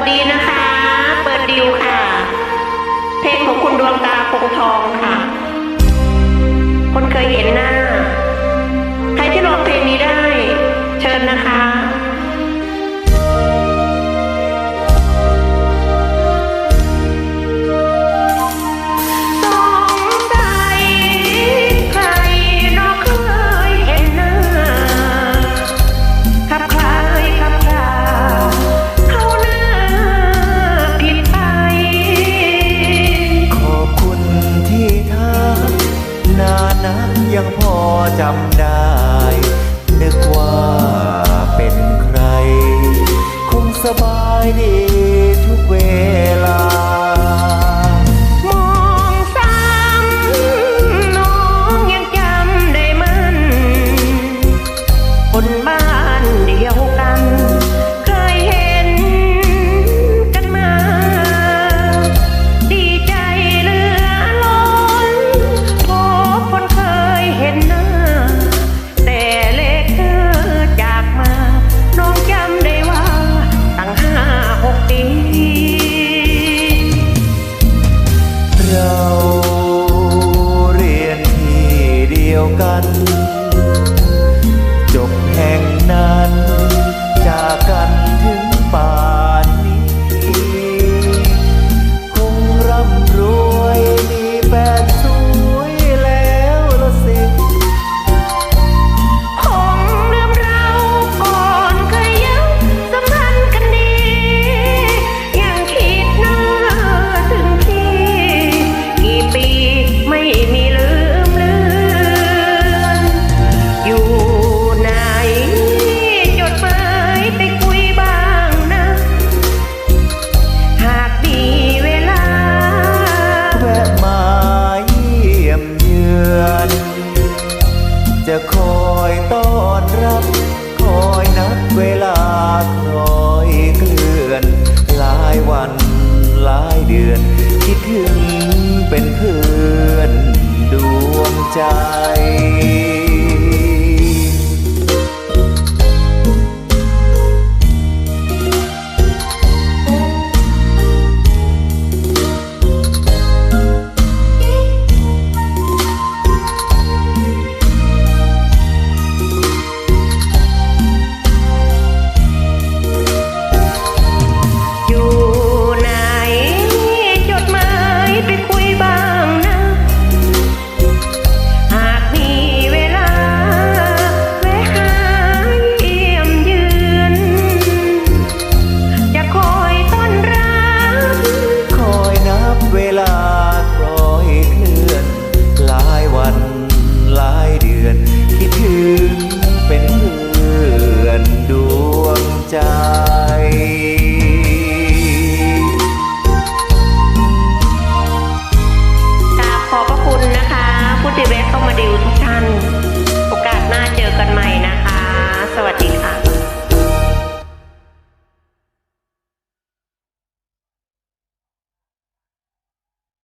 วัสดีนะคะ เปิดดิวค่ะ เพลงของคุณดวงตาคงทองค่ะ คนเคยเห็นนะ ยังพอจำได้ นึกว่าเป็นใคร คงสบายดีทุกเวลา เราเรียนที่เดียวกัน Yeah. ผู้ติเวสเข้ามาดิวทุกท่าน โอกาสหน้าเจอกันใหม่นะคะ สวัสดีค่ะ